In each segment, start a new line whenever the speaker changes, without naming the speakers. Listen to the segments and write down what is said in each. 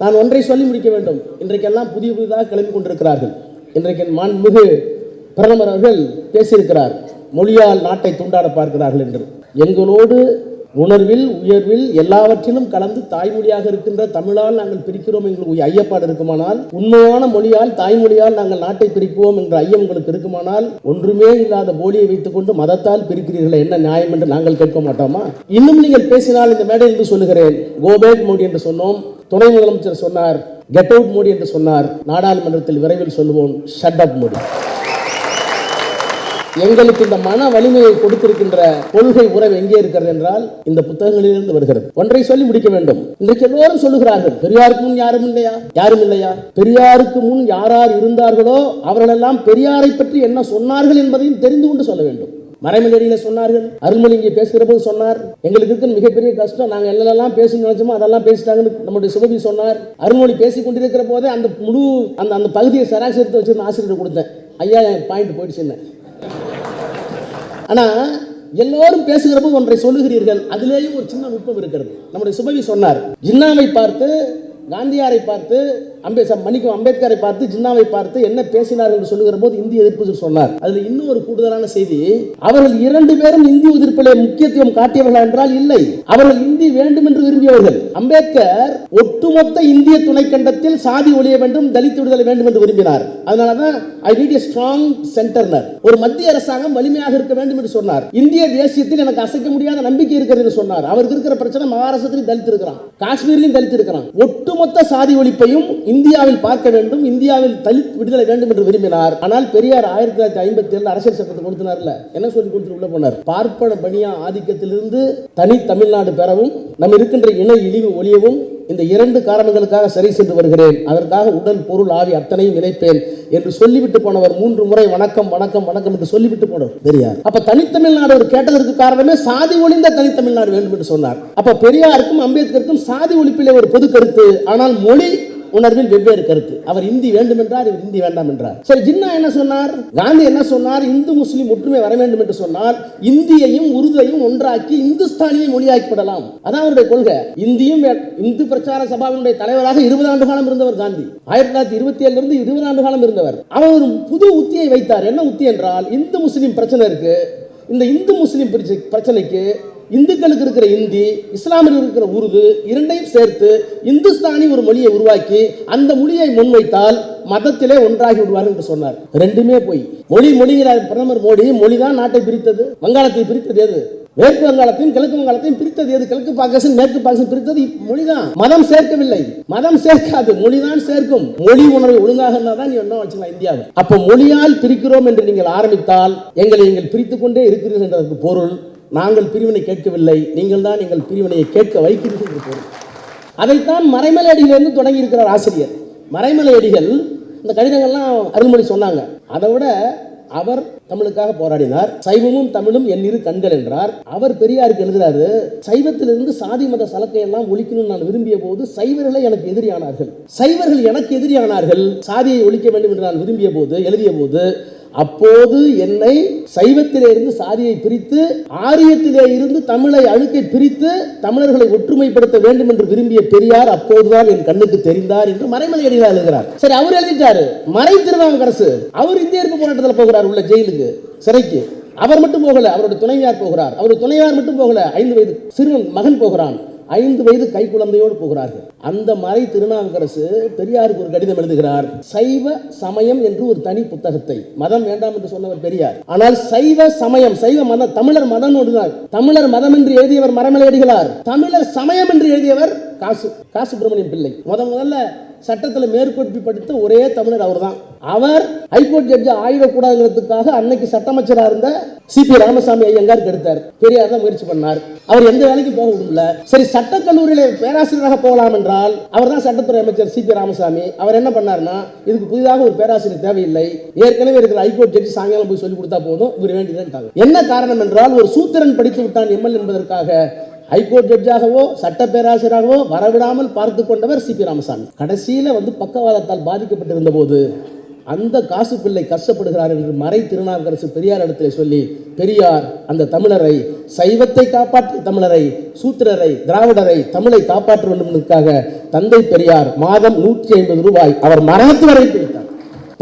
நான் ஒன்றை சொல்லி முடிக்க வேண்டும். இன்றைக்கெல்லாம் புதிய புதிதாக கிளம்பி கொண்டிருக்கிறார்கள். இன்றைக்கு மாண்புமிகு பிரதமர் அவர்கள் பேசியிருக்கிறார். மொழியால் நாட்டை துண்டாட பார்க்கிறார்கள் என்று. எங்களோடு உணர்வில் உயர்வில் எல்லாவற்றிலும் கலந்து தாய்மொழியாக இருக்கின்ற தமிழால் நாங்கள் பிரிக்கிறோம் எங்களுக்கு ஐயப்பாடு இருக்குமானால் உண்மையான மொழியால் தாய்மொழியால் நாங்கள் நாட்டை பிரிப்போம் என்ற ஐயம் உங்களுக்கு இருக்குமானால் ஒன்றுமே இல்லாத போலியை வைத்துக்கொண்டு மதத்தால் பிரிக்கிறீர்கள் என்ன நியாயம் என்று நாங்கள் கேட்க மாட்டோமா? இன்னும் நீங்கள் பேசினால் இந்த மேடையில் சொல்லுகிறேன். கோபேக் மோடி என்று சொன்னோம். துணை முதலமைச்சர் சொன்னார் கெட் அவுட் மோடி என்று சொன்னார். நாடாளுமன்றத்தில் விரைவில் சொல்லுவோம் ஷட் அப் மோடி. எங்களுக்கு இந்த மன வலிமையை கொடுத்திருக்கின்ற கொள்கை உறவு எங்கே இருக்கிறது என்றால் இந்த புத்தகங்களிலிருந்து வருகிறது. ஒன்றை சொல்லி முடிக்க வேண்டும். இன்றைக்கு எல்லோரும் சொல்லுகிறார்கள் பெரியாருக்கு முன் யாரும் இல்லையா? யாரும் இல்லையா? பெரியாருக்கு முன் யாரார் இருந்தார்களோ அவர்களெல்லாம் பெரியாரை பற்றி என்ன சொன்னார்கள் என்பதையும் தெரிந்து கொண்டு சொல்ல வேண்டும். மறைமலடியில சொன்னார்கள். அருள்மொழி இங்கே பேசுகிற போது சொன்னார் எங்களுக்கு இருக்கிற மிகப்பெரிய கஷ்டம். நாங்கள் என்னெல்லாம் பேச நினைச்சோமோ அதெல்லாம் பேசிட்டாங்கன்னு நம்முடைய சுபவி சொன்னார். அருள்மொழி பேசி கொண்டிருக்கிற போதே அந்த முழு அந்த அந்த பகுதியை சராசரித்து எடுத்து வச்சிருந்த ஆசிரியர் கொடுத்தேன். ஐயா பாயிண்ட் போயிடுச்சுன்னு ஆனா எல்லோரும் பேசுகிற போது ஒன்றை சொல்லுகிறீர்கள். அதிலேயும் ஒரு சின்ன நுட்பம் இருக்கிறது. நம்முடைய சுபவி சொன்னார் ஜின்னாவை பார்த்து காந்தியாரை பார்த்து அம்பேச மணிக்கும் அம்பேத்கரை பார்த்து ஜின்னாவை பார்த்து என்ன பேசினார் என்று சொல்லுகிற போது இந்திய எதிர்ப்பு சொன்னார். அதுல இன்னும் ஒரு கூடுதலான செய்தி அவர்கள் இரண்டு பேரும் இந்தி எதிர்ப்பிலே முக்கியத்துவம் காட்டியவர்கள் என்றால் இல்லை. அவர்கள் இந்தி வேண்டும் என்று விரும்பியவர்கள். அம்பேத்கர் ஒட்டுமொத்த இந்திய துணைக்கண்டத்தில் சாதி ஒழிய வேண்டும் தலித் விடுதலை வேண்டும் என்று விரும்பினார். அதனாலதான் ஐ நீட் ஸ்ட்ராங் சென்டர்னர் ஒரு மத்திய அரசாங்கம் வலிமையாக இருக்க வேண்டும் என்று சொன்னார். இந்திய தேசியத்தில் எனக்கு அசைக்க முடியாத நம்பிக்கை இருக்கிறது என்று சொன்னார். அவருக்கு இருக்கிற பிரச்சனை மகாராஷ்டிரத்திலும் தலித்து இருக்கிறான் காஷ்மீர்லையும் தலித்து இருக்கிறான். ஒட்டுமொத்த சாதி ஒழிப்பையும் இந்தியாவில் பார்க்க வேண்டும் இந்தியாவில் தலித் விடுதலை வேண்டும் என்று விரும்பினார். ஆனால் பெரியார் ஆயிரத்தி தொள்ளாயிரத்தி ஐம்பத்தி ஏழு அரசியல் சட்டத்தை கொடுத்தினார்ல என்ன சொல்லி கொடுத்து உள்ள போனார்? பார்ப்பன பனியா ஆதிக்கத்திலிருந்து தனி தமிழ்நாடு பெறவும் நம்ம இருக்கின்ற இணை இழிவு ஒழியவும் இந்த இரண்டு காரணங்களுக்காக சரி சென்று வருகிறேன். அதற்காக உடல் பொருள் ஆவி அத்தனையும் இணைப்பேன் என்று சொல்லிவிட்டு போனவர் மூன்று முறை வணக்கம் வணக்கம் வணக்கம் என்று சொல்லிவிட்டு போனவர் பெரியார். அப்ப தனித்தமிழ்நாடு அவர் கேட்டதற்கு காரணமே சாதி ஒழிந்த தனித்தமிழ்நாடு வேண்டும் என்று சொன்னார். அப்ப பெரியாருக்கும் அம்பேத்கருக்கும் சாதி ஒழிப்பிலே ஒரு பொது கருத்து. ஆனால் மொழி உணர்வில் வெவ்வேறு கருத்து. அவர் இந்தி வேண்டும் என்றார் இவர் இந்தி வேண்டாம் என்றார். சரி ஜின்னா என்ன சொன்னார்? காந்தி என்ன சொன்னார்? இந்து முஸ்லீம் ஒற்றுமை வர வேண்டும் என்று சொன்னால் இந்தியையும் உருதையும் ஒன்றாக்கி இந்துஸ்தானியை மொழியாக்கிவிடலாம். அதான் அவருடைய கொள்கை. இந்தியும் இந்து பிரச்சார சபாவினுடைய தலைவராக இருபது ஆண்டு காலம் இருந்தவர் காந்தி. ஆயிரத்தி தொள்ளாயிரத்தி இருபத்தி ஏழுல இருந்து இருபது ஆண்டு காலம் இருந்தவர். அவர் ஒரு புது உத்தியை வைத்தார். என்ன உத்தி என்றால் இந்து முஸ்லீம் பிரச்சனை இருக்கு இந்த இந்து முஸ்லீம் பிரச்சனைக்கு இந்துக்களுக்கு இருக்கிற இந்தி இஸ்லாமில் இருக்கிற உருது இரண்டையும் சேர்த்து இந்துஸ்தானி ஒரு மொழியை உருவாக்கி அந்த மொழியை முன்வைத்தால் மதத்திலே ஒன்றாகி விடுவார் என்று சொன்னார். ரெண்டுமே போய். மொழி மொழிகிறார் பிரதமர் மோடி மொழி தான் நாட்டை பிரித்தது. வங்காளத்தை பிரித்தது எது? மேற்கு வங்காளத்தையும் கிழக்கு வங்காளத்தையும் பிரித்தது எது? கிழக்கு பாகிஸ்தான் மேற்கு பாகிஸ்தான் பிரித்தது மொழிதான். மதம் சேர்க்கவில்லை. மதம் சேர்க்காது. மொழிதான் சேர்க்கும். மொழி உணர்வு ஒழுங்காக இருந்தால் தான் நீ என்ன வச்சுக்கலாம் இந்தியாவை. அப்ப மொழியால் பிரிக்கிறோம் என்று நீங்கள் ஆரம்பித்தால் எங்களை நீங்கள் பிரித்து கொண்டே இருக்கிறீர்கள் என்றதற்கு பொருள். நாங்கள் பிரிவினை கேட்கவில்லை. நீங்கள் தான் எங்கள் பிரிவினையை கேட்க வைக்கிறீர்கள் என்று பொருள் அதைத்தான் மறைமலை அடிகளிலிருந்து தொடங்கி இருக்கிறார் ஆசிரியர். மறைமலை அடிகள் இந்த கடிதங்கள்லாம் அருள்மொழி சொன்னாங்க. அதை விட அவர் தமிழுக்காக போராடினார். சைவமும் தமிழும் என் இரு கண்கள் என்றார். அவர் பெரியாருக்கு எழுதுறாரு சைவத்திலிருந்து சாதி மத சலக்கையெல்லாம் ஒழிக்கணும்னு நான் விரும்பிய போது சைவர்களே எனக்கு எதிரியானார்கள். சைவர்கள் எனக்கு எதிரியானார்கள். சாதியை ஒழிக்க வேண்டும் என்று நான் விரும்பிய போது எழுதிய போது அப்போது என்னை சைவத்திலே இருந்து சாதியை பிரித்து ஆரியத்திலே இருந்து தமிழை அழுக்கை பிரித்து தமிழர்களை ஒற்றுமைப்படுத்த வேண்டும் என்று விரும்பிய பெரியார் அப்போதுதான் என் கண்ணுக்கு தெரிந்தார் என்று மறைமலை அடிகளார் எழுதுகிறார். சரி அவர் எழுதிட்டாரு. மறை திருநாவுக்கரசு அவர் இந்திய எதிர்ப்பு போராட்டத்தில் போகிறார் உள்ள ஜெயிலுக்கு சிறைக்கு. அவர் மட்டும் போகல அவருடைய துணைவியார் போகிறார். அவருடைய துணைவியார் மட்டும் போகல ஐந்து வயது சிறுவன் மகன் போகிறான். ஐந்து வயது கைக்குழந்தையோடு போகிறார்கள். அந்த மறை திருநாவுக்கரசு பெரியாருக்கு ஒரு கடிதம் எழுதுகிறார். சைவ சமயம் என்று ஒரு தனி புத்தகத்தை. மதம் வேண்டாம் என்று சொன்னவர் பெரியார். ஆனால் சைவ சமயம் சைவ மதம் தமிழர் மதம் ஒன்றுதான். தமிழர் மதம் என்று எழுதியவர் மரமலையடிகளார். தமிழர் சமயம் என்று எழுதியவர் காசு காசு சுப்பிரமணியம் பிள்ளை. முத முதல்ல சட்டத்தில் மேற்கொண்டு ஒரே தமிழர் அவர்தான். அவர் ஹைகோர்ட் ஜட்ஜி ஆயிடக்கூடாதுங்கிறதுக்காக அன்னைக்கு சட்டமைச்சராக இருந்த சிபி ராமசாமி ஐயங்கார் எடுத்தார். பெரியார் தான் முயற்சி பண்ணார். அவர் எந்த வேலைக்கு போக விடல சரி சட்டக்கல்லூரியில பேராசிரியராக போகலாம் என்றால் அவர் தான் சட்டத்துறை அமைச்சர் சிபி ராமசாமி. அவர் என்ன பண்ணார்னா இதுக்கு புதிதாக ஒரு பேராசிரியர் தேவையில்லை. ஏற்கனவே இருக்கிற ஹைகோர்ட் ஜட்ஜி சாயங்காலம் போய் சொல்லி கொடுத்தா போதும் இவர் வேண்டியதான் என்ன காரணம் என்றால் ஒரு சூத்திரன் படித்து விட்டான் எம்எல் என்பதற்காக ஹைகோர்ட் ஜட்ஜாகவோ சட்ட பேராசிரியராகவோ வரவிடாமல் பார்த்து கொண்டவர் சிபி ராமசாமி. கடைசியில் வந்து பக்கவாதத்தால் பாதிக்கப்பட்டிருந்த போது அந்த காசு பிள்ளை கஷ்டப்படுகிறார் என்று மறை திருநாவுக்கரசு பெரியார் இடத்துல சொல்லி பெரியார் அந்த தமிழரை சைவத்தை காப்பாற்றிய தமிழரை சூத்திரரை திராவிடரை தமிழை காப்பாற்ற வேண்டும் தந்தை பெரியார் மாதம் நூற்றி ஐம்பது ரூபாய் அவர் மரணத்து வரை பிடித்தார்.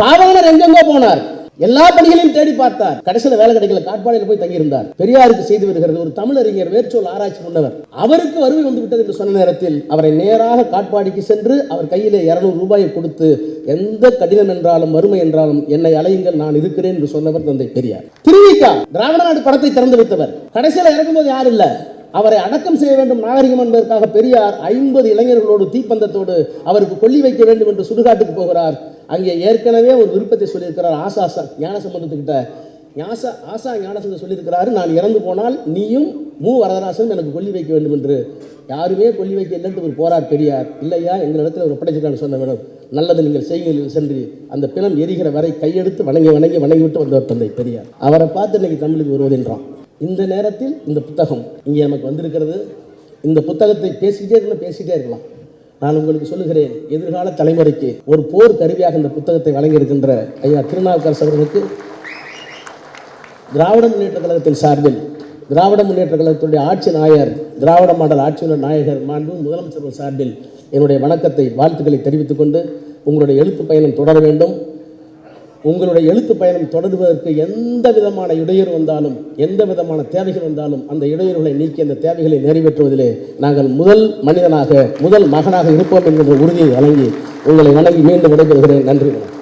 பாவலர் எங்கெங்கோ போனார். எல்லா பணிகளையும் தேடி பார்த்தார். கடைசியில் வேலை கிடைக்கல. காட்பாடியில் போய் தங்கியிருந்தார். பெரியாருக்கு செய்து வருகிறது ஒரு தமிழறிஞர் வேர்ச்சொல் ஆராய்ச்சி கொண்டவர் அவருக்கு வறுமை வந்து விட்டது என்று சொன்ன நேரத்தில் அவரை நேராக காட்பாடிக்கு சென்று அவர் கையிலே இருநூறு ரூபாயை கொடுத்து எந்த கடினம் என்றாலும் வறுமை என்றாலும் என்னை அலையுங்கள் நான் இருக்கிறேன் என்று சொன்னவர் தந்தை பெரியார். திருவிக்கா திராவிட நாடு படத்தை திறந்து வைத்தவர். கடைசியில் இறக்கும்போது யார் இல்லை. அவரை அடக்கம் செய்ய வேண்டும் நாகரிகம் என்பதற்காக பெரியார் ஐம்பது இளைஞர்களோடு தீப்பந்தத்தோடு அவருக்கு கொல்லி வைக்க வேண்டும் என்று சுடுகாட்டுக்கு போகிறார். அங்கே ஏற்கனவே ஒரு விருப்பத்தை சொல்லியிருக்கிறார் ஆசா ஆசா ஞான சம்பந்தத்துக்கிட்ட. ஞாசா ஆசா ஞானசம்பந்தம் சொல்லியிருக்கிறாரு நான் இறந்து போனால் நீயும் மு. வரதராசனும் எனக்கு கொல்லி வைக்க வேண்டும் என்று. யாருமே கொல்லி வைக்க இல்லைன்னு ஒரு போரார் பெரியார். இல்லையா எங்கள் இடத்துல ஒரு ஒப்படைச்சிருக்கான்னு சொன்ன மேடம் நல்லது நீங்கள் செய்யுங்கள் சென்று. அந்த பிணம் எரிகிற வரை கையெடுத்து வணங்கி வணங்கி வணங்கி விட்டு வந்தவர் தந்தை பெரியார். அவரை பார்த்து இன்னைக்கு தமிழுக்கு வருவதென்றான். இந்த நேரத்தில் இந்த புத்தகம் இங்கே நமக்கு வந்திருக்கிறது. இந்த புத்தகத்தை பேசிக்கிட்டே இருக்கலாம் பேசிக்கிட்டே இருக்கலாம். நான் உங்களுக்கு சொல்லுகிறேன் எதிர்கால தலைமுறைக்கு ஒரு போர் கருவியாக இந்த புத்தகத்தை வழங்கியிருக்கின்ற ஐயா திருநாவுக்கரசு அவர்களுக்கு திராவிட முன்னேற்ற கழகத்தின் சார்பில் திராவிட முன்னேற்ற கழகத்துடைய ஆட்சி நாயர் திராவிட மாடல் ஆட்சியினர் நாயகர் மாண்பு முதலமைச்சர் சார்பில் என்னுடைய வணக்கத்தை வாழ்த்துக்களை தெரிவித்துக் கொண்டு உங்களுடைய எழுத்து பயணம் தொடர வேண்டும். உங்களுடைய எழுத்து பயணம் தொடருவதற்கு எந்த விதமான இடையூறு வந்தாலும் எந்த விதமான தேவைகள் வந்தாலும் அந்த இடையூறுகளை நீக்கி அந்த தேவைகளை நிறைவேற்றுவதிலே நாங்கள் முதல் மனிதனாக முதல் மகனாக இருப்போம் என்கின்ற உறுதியை வழங்கி உங்களை வணங்கி மீண்டும் விடைபெறுகிறேன். நன்றி வணக்கம்.